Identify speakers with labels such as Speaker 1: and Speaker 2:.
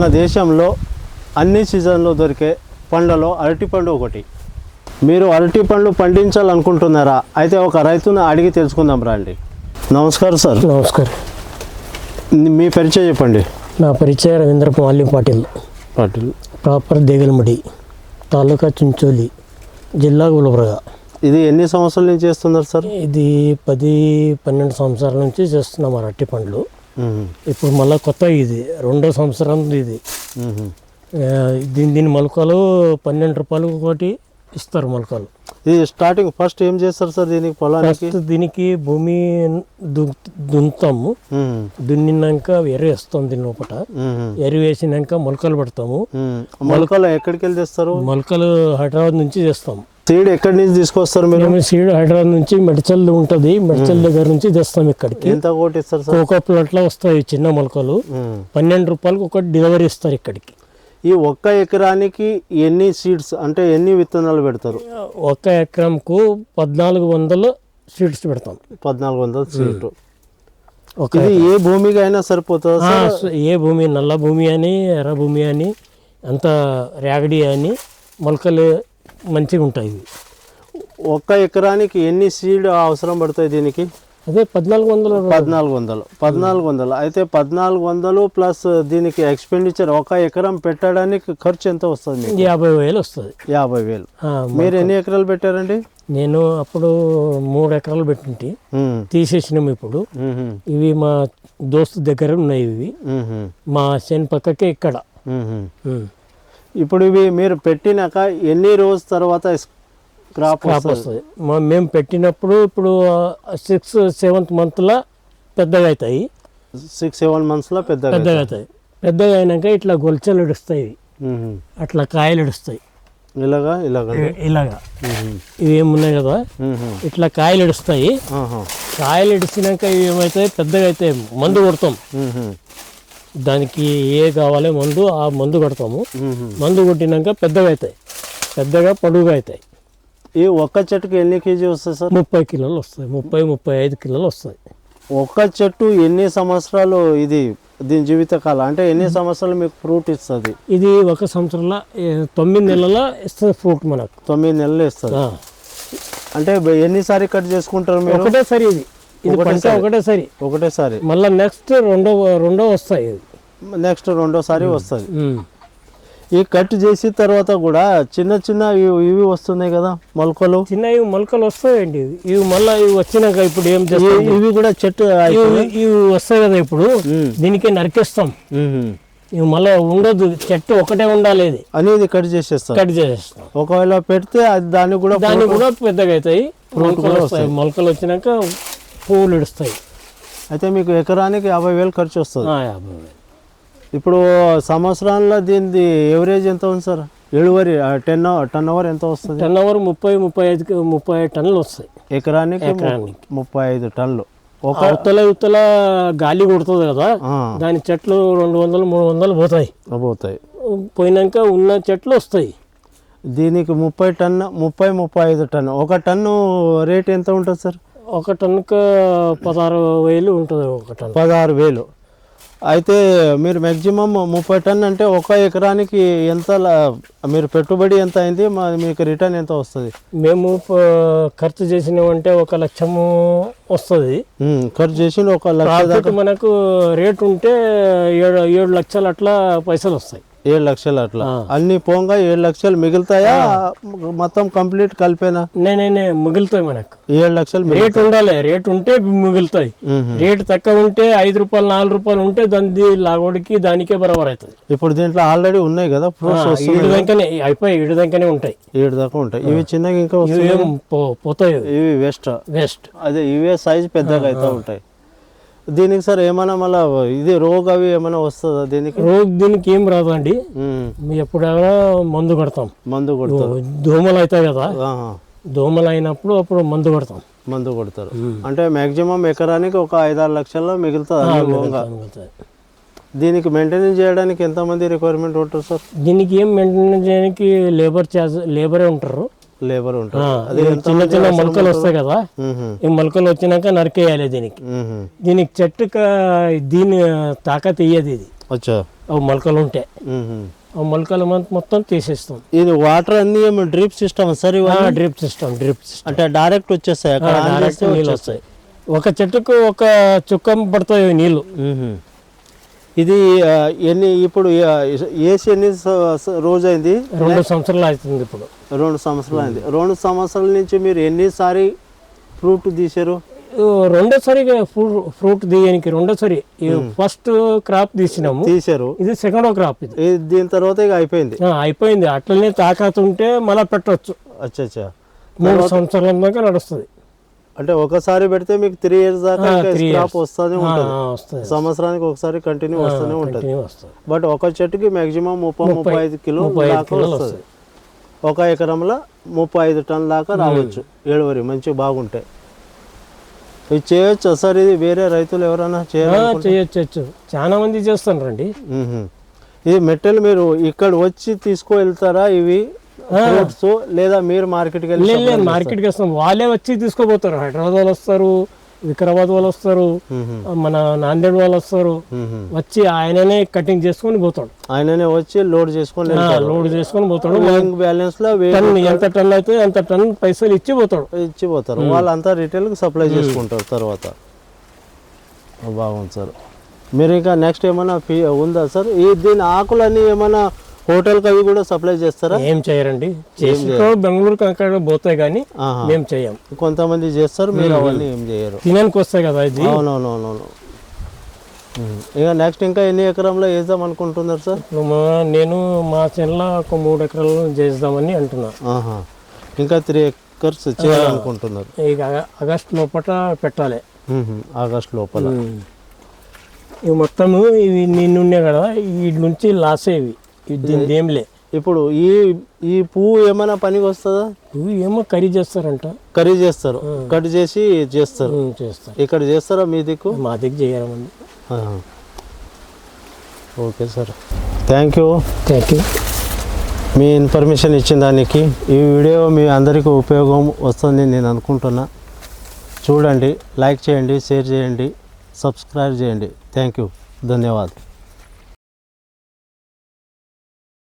Speaker 1: మన దేశంలో అన్ని సీజన్లో దొరికే పండ్లలో అరటి పండు ఒకటి. మీరు అరటి పండ్లు పండించాలనుకుంటున్నారా? అయితే ఒక రైతును అడిగి తెలుసుకుందాం రండి. నమస్కారం సార్.
Speaker 2: నమస్కారం.
Speaker 1: మీ పరిచయం చెప్పండి.
Speaker 2: నా పరిచయ రవీంద్ర మాల్యం పాటిల్.
Speaker 1: పాటిల్.
Speaker 2: ప్రాపర్ దేగలమడి తాలూకా చుంచోలి జిల్లా గులబరగా.
Speaker 1: ఇది ఎన్ని సంవత్సరాల నుంచి చేస్తున్నారు సార్?
Speaker 2: ఇది పది పన్నెండు సంవత్సరాల నుంచి చేస్తున్నాం అరటి పండ్లు. ఇప్పుడు మళ్ళీ కొత్త ఇది రెండో సంవత్సరం ఇది. దీని దీని మొలకలు పన్నెండు రూపాయలు ఒకటి ఇస్తారు మొలకలు.
Speaker 1: ఇది స్టార్టింగ్ ఫస్ట్ ఏం చేస్తారు సార్ దీనికి పొలానికి?
Speaker 2: దీనికి భూమి దున్నుతాము. దున్నినాక ఎర్ర వేస్తాం దీని లోపల. ఎరువు వేసినాక మొలకలు పెడతాము.
Speaker 1: మొలకలు ఎక్కడికి వెళ్ళి తెస్తారు?
Speaker 2: మొలకలు హైదరాబాద్ నుంచి చేస్తాం
Speaker 1: సీడ్ ఎక్కడి నుంచి తీసుకొస్తారు మీరు?
Speaker 2: మేము సీడ్ హైదరాబాద్ నుంచి మెడిచల్ ఉంటుంది. మెడిచల్ దగ్గర నుంచి తెస్తాం ఇక్కడికి.
Speaker 1: ఎంత కోటి ఇస్తారు సార్?
Speaker 2: కోకో ప్లాట్లో వస్తాయి చిన్న మొలకలు. పన్నెండు రూపాయలకు ఒకటి డెలివరీ ఇస్తారు ఇక్కడికి.
Speaker 1: ఈ ఒక్క ఎకరానికి ఎన్ని సీడ్స్ అంటే ఎన్ని విత్తనాలు పెడతారు?
Speaker 2: ఒక ఎకరంకు పద్నాలుగు వందలు సీడ్స్ పెడతాం.
Speaker 1: పద్నాలుగు వందల సీట్
Speaker 2: ఒక
Speaker 1: ఇది ఏ భూమికి అయినా సరిపోతుందా
Speaker 2: ఏ భూమి నల్ల భూమి అని ఎర్ర భూమి అని అంత రేగడి అని మొలకలు మంచిగా ఉంటాయి. ఇవి.
Speaker 1: ఒక్క ఎకరానికి ఎన్ని సీడ్ అవసరం పడతాయి దీనికి?
Speaker 2: అదే పద్నాలుగు వందల
Speaker 1: పద్నాలుగు వందలు. పద్నాలుగు వందలు. అయితే పద్నాలుగు వందలు ప్లస్ దీనికి ఎక్స్పెండిచర్ ఒక ఎకరం పెట్టడానికి ఖర్చు ఎంత వస్తుంది
Speaker 2: యాభై వేలు వస్తుంది.
Speaker 1: యాభై వేలు. మీరు ఎన్ని ఎకరాలు పెట్టారండి?
Speaker 2: నేను అప్పుడు మూడు ఎకరాలు పెట్టింటి. తీసేసినాం ఇప్పుడు. ఇవి మా దోస్తు దగ్గర ఉన్నాయి ఇవి. మా చేను పక్కకే ఇక్కడ.
Speaker 1: ఇప్పుడు ఇవి మీరు పెట్టినాక ఎన్ని రోజు తర్వాత క్రాప్
Speaker 2: క్రాప్ వస్తుంది? మేము పెట్టినప్పుడు ఇప్పుడు సిక్స్ సెవెంత్ మంత్లో పెద్దగా అవుతాయి.
Speaker 1: సిక్స్ సెవెన్ మంత్స్లో పెద్దగా
Speaker 2: పెద్దగా అవుతాయి. పెద్దగా అయినాక ఇట్లా గొలుచలు ఇడుస్తాయి. అట్లా కాయలు ఇడుస్తాయి.
Speaker 1: ఇలాగా ఇలాగా?
Speaker 2: ఇలాగా. ఇవి ఏమున్నాయి కదా. ఇట్లా కాయలు ఇడుస్తాయి. కాయలు ఇడిచినాక ఇవి ఏమవుతాయి పెద్దగా అయితే మందు కొడతాం. దానికి ఏ కావాలి మందు ఆ మందు కొడతాము. మందు కొట్టినాక పెద్దగా అవుతాయి. పెద్దగా పొడుగుగా అవుతాయి.
Speaker 1: ఈ ఒక్క చెట్టుకి ఎన్ని కేజీ వస్తుంది సార్?
Speaker 2: ముప్పై కిలోలు వస్తాయి. ముప్పై ముప్పై ఐదు కిలోలు వస్తాయి.
Speaker 1: ఒక్క చెట్టు ఎన్ని సంవత్సరాలు ఇది దీని జీవితకాలం? అంటే ఎన్ని సంవత్సరాలు మీకు ఫ్రూట్ ఇస్తుంది?
Speaker 2: ఇది ఒక సంవత్సరంలో తొమ్మిది నెలల ఇస్తుంది ఫ్రూట్ మనకు.
Speaker 1: తొమ్మిది నెలలు ఇస్తుంది. అంటే ఎన్నిసారి కట్ చేసుకుంటారు మీరు?
Speaker 2: ఒకటేసారి ఇది. ఇది పంట ఒకటేసారి.
Speaker 1: ఒకటేసారి.
Speaker 2: మళ్ళీ నెక్స్ట్ రెండో రెండో వస్తాయి ఇది.
Speaker 1: నెక్స్ట్ రెండోసారి వస్తుంది. ఈ కట్ చేసిన తర్వాత కూడా చిన్న చిన్న ఇవి వస్తున్నాయి కదా మొలకలు?
Speaker 2: చిన్న ఇవి మొలకలు వస్తాయండి ఇవి. మళ్ళీ ఇవి వచ్చినాక ఇప్పుడు ఏం చేస్తాం?
Speaker 1: ఇవి- కూడా చెట్టు
Speaker 2: ఇవి ఇవి వస్తాయి కదా ఇప్పుడు. దీనికి నరికేస్తాం. ఇవి మళ్ళీ ఉండదు. చెట్టు ఒకటే ఉండాలి ఇది
Speaker 1: అనేది కట్ చేసేస్తారు
Speaker 2: కట్ చేసేస్తాం.
Speaker 1: ఒకవేళ పెడితే అది దాన్ని కూడా
Speaker 2: దాన్ని కూడా పెద్దగా అవుతాయి. మొలకలు వస్తాయి. మొలకలు వచ్చినాక పువ్వులు ఇడుస్తాయి.
Speaker 1: అయితే మీకు ఎకరానికి యాభై వేలు ఖర్చు వస్తుంది.
Speaker 2: యాభై వేలు.
Speaker 1: ఇప్పుడు సంవత్సరాల్లో దీనిది ఎవరేజ్ ఎంత ఉంది సార్? ఇಳುవరి టెన్ టర్న్ ఓవర్ ఎంత వస్తుంది?
Speaker 2: టెన్ అవర్ ముప్పై ముప్పై ఐదు ముప్పై ఐదు టన్నులు వస్తాయి.
Speaker 1: ఎకరానికి. ముప్పై ఐదు టన్నులు. ఒక
Speaker 2: అవతల ఇవతల గాలి కొడుతుంది కదా దాని చెట్లు రెండు వందలు మూడు వందలు పోతాయి.
Speaker 1: పోతాయి.
Speaker 2: పోయినాక ఉన్న చెట్లు వస్తాయి.
Speaker 1: దీనికి ముప్పై టన్ను ముప్పై ముప్పై ఐదు టన్ను. ఒక టన్ను రేట్ ఎంత ఉంటుంది సార్?
Speaker 2: ఒక టన్నుకు పదహారు వేలు ఉంటుంది ఒక టన్ను.
Speaker 1: పదహారు వేలు. అయితే మీరు మ్యాక్సిమం ముప్పై టన్ అంటే ఒక ఎకరానికి ఎంత మీరు పెట్టుబడి ఎంత అయింది? మీకు రిటర్న్ ఎంత వస్తుంది?
Speaker 2: మేము ఖర్చు చేసినామంటే ఒక లక్షము వస్తుంది.
Speaker 1: ఖర్చు చేసి ఒక లక్ష
Speaker 2: మనకు రేట్ ఉంటే ఏడు ఏడు లక్షలు అట్లా పైసలు వస్తాయి.
Speaker 1: ఏడు లక్షలు అట్లా. అన్ని పోంగా ఏడు లక్షలు మిగులుతాయా? మొత్తం కంప్లీట్ కలిపేనా?
Speaker 2: నేనే మిగులుతాయి మనకు.
Speaker 1: ఏడు లక్షలు
Speaker 2: రేట్ ఉండాలి. రేట్ ఉంటే మిగులుతాయి. రేట్ తక్కువ ఉంటే ఐదు రూపాయలు నాలుగు రూపాయలు ఉంటే దాని లాగోడికి దానికే బరాబర్ అవుతుంది.
Speaker 1: ఇప్పుడు దీంట్లో ఆల్రెడీ ఉన్నాయి కదా
Speaker 2: ఈడు దాకానే అయిపోయి ఈడు దాకానే ఉంటాయి.
Speaker 1: ఏడు దాకా ఉంటాయి. ఇవి చిన్నగా ఇంకా
Speaker 2: పోతాయి ఇవి.
Speaker 1: ఇవి వేస్ట్.
Speaker 2: వేస్ట్.
Speaker 1: అదే ఇవే సైజ్ పెద్దగా అయితే ఉంటాయి. దీనికి సార్ ఏమైనా మళ్ళీ ఇది రోగ్ అవి ఏమైనా వస్తుందా దీనికి?
Speaker 2: రోజు దీనికి ఏం రాదండి. ఎప్పుడైనా మందు కొడతాం.
Speaker 1: మందు కొడతారు.
Speaker 2: దోమలు అవుతాయి కదా. దోమలు అయినప్పుడు అప్పుడు మందు కొడతాం.
Speaker 1: మందు కొడతారు. అంటే మాక్సిమం ఎకరానికి ఒక ఐదారు లక్షల్లో మిగులుతుంది. దీనికి మెయింటెనెన్స్ చేయడానికి ఎంతమంది రిక్వైర్మెంట్ ఉంటుంది సార్?
Speaker 2: దీనికి ఏం మెయింటెనెన్స్ చేయడానికి లేబర్ ఛార్జ్ లేబరే ఉంటారు.
Speaker 1: లేబర్
Speaker 2: ఇవి చిన్న చిన్న మొలకలు వస్తాయి కదా. ఈ మొలకలు వచ్చినాక నరికేయాలి దీనికి. దీనికి చెట్టు దీని తాకత్ ఇయ్యదు ఇది. మొలకలు. ఆ మొలకలు మొత్తం తీసేస్తాం.
Speaker 1: ఇది వాటర్ అన్ని drip system sir
Speaker 2: drip system drip
Speaker 1: అంటే డైరెక్ట్ వచ్చేస్తాయి?
Speaker 2: డైరెక్ట్ నీళ్ళు వస్తాయి. ఒక చెట్టుకు ఒక చుక్క పడతాయి నీళ్ళు.
Speaker 1: ఇది ఎన్ని ఇప్పుడు ఏసి ఎన్ని స- రోజైంది?
Speaker 2: రెండు సంవత్సరాలు అవుతుంది ఇప్పుడు.
Speaker 1: రెండు సంవత్సరాలు అయింది. రెండు సంవత్సరాల నుంచి మీరు ఎన్నిసారి ఫ్రూట్ తీసారు
Speaker 2: ఓ, రెండోసారి ఫ్రూట్ తీయడానికి రెండోసారి ఫస్ట్ క్రాప్ తీసినాము.
Speaker 1: తీసారు
Speaker 2: ఇది సెకండ్ క్రాప్ ఇది.
Speaker 1: దీని తర్వాత ఇక అయిపోయింది.
Speaker 2: అయిపోయింది. అట్లనే తాకాతుంటే మళ్ళీ పెట్టవచ్చు
Speaker 1: అచ్చా అచ్చా
Speaker 2: మూడు సంవత్సరాల దాకా నడుస్తుంది.
Speaker 1: అంటే ఒకసారి పెడితే మీకు త్రీ ఇయర్స్ దాకా క్రాప్. వస్తూనే ఉంటుంది. సంవత్సరానికి ఒకసారి కంటిన్యూ వస్తూనే ఉంటుంది. బట్ ఒక చెట్టుకి మాక్సిమం ముప్పై ముప్పై ఐదు కిలో దాకా వస్తుంది. ఒక ఎకరంలో ముప్పై ఐదు టన్ దాకా రావచ్చు. ఏడువరి మంచి బాగుంటాయి ఇది చేయొచ్చు సార్? ఇది వేరే రైతులు ఎవరైనా
Speaker 2: చేయొచ్చు చాలా మంది చేస్తాను రండి
Speaker 1: ఇది మెట్టెలు మీరు ఇక్కడ వచ్చి తీసుకువెళ్తారా? ఇవి ఫ్రూట్స్ లేదా మీరు మార్కెట్కి వెళ్ళి
Speaker 2: మార్కెట్కి వస్తాం. వాళ్ళే వచ్చి తీసుకోపోతారు హైదరాబాద్ వాళ్ళు వస్తారు వికారాబాద్ వాళ్ళు వస్తారు. మన నాందేడ్ వాళ్ళు వస్తారు. వచ్చి ఆయననే కటింగ్ చేసుకొని పోతాడు.
Speaker 1: ఆయననే వచ్చి లోడ్ చేసుకొని
Speaker 2: లోడ్ చేసుకొని పోతాడు.
Speaker 1: బ్యాలెన్స్లో
Speaker 2: టన్ ఎంత టన్ అయితే అంత టన్ పైసలు ఇచ్చి పోతాడు.
Speaker 1: ఇచ్చిపోతారు. వాళ్ళంతా రిటైల్కి సప్లై చేసుకుంటారు తర్వాత. బాగుంది సార్. మీరు ఇంకా నెక్స్ట్ ఏమైనా ఉందా సార్? ఈ దీని ఆకులన్నీ ఏమైనా హోటల్కి అవి కూడా సప్లై చేస్తారా?
Speaker 2: ఏం చేయరండి. చేసిన బెంగళూరుకి అక్కడ పోతాయి కానీ. మేము చేయం.
Speaker 1: కొంతమంది చేస్తారు మీరు అవన్నీ ఏం చేయరు.
Speaker 2: తినడానికి వస్తాయి కదా ఇది?
Speaker 1: అవునవునవునవును. ఉమ్. ఇక నెక్స్ట్ ఇంకా ఎన్ని ఎకరంలో వేద్దాం అనుకుంటున్నారు సార్?
Speaker 2: నేను మా చెల్ల ఒక మూడు ఎకరాలు చేద్దామని అంటున్నా.
Speaker 1: ఇంకా త్రీ ఎకర్స్ చేయాలనుకుంటున్నారు.
Speaker 2: ఇక ఆగ- ఆగస్ట్ లోపల పెట్టాలి.
Speaker 1: ఆగస్ట్ లోపల.
Speaker 2: ఇవి మొత్తము ఇవి నిన్నున్నాయి కదా వీటి నుంచి లాస్ అయ్యేవి ఏం లే.
Speaker 1: ఇప్పుడు ఈ ఈ పువ్వు ఏమైనా పనికి వస్తుందా?
Speaker 2: ఇవి ఏమో కర్రీ చేస్తారంట.
Speaker 1: కర్రీ చేస్తారు. కట్ చేసి చేస్తారు.
Speaker 2: చేస్తారు.
Speaker 1: ఇక్కడ చేస్తారా మీ దిక్కు?
Speaker 2: మా చేయమండి
Speaker 1: ఆహా. Okay sir. Thank you
Speaker 2: thank you
Speaker 1: me information ఇచ్చిన దానికి ఈ వీడియో మీ అందరికీ ఉపయోగం వస్తుంది నేను అనుకుంటున్నా. చూడండి లైక్ చేయండి షేర్ చేయండి సబ్స్క్రైబ్ చేయండి. థ్యాంక్ యూ ధన్యవాదాలు.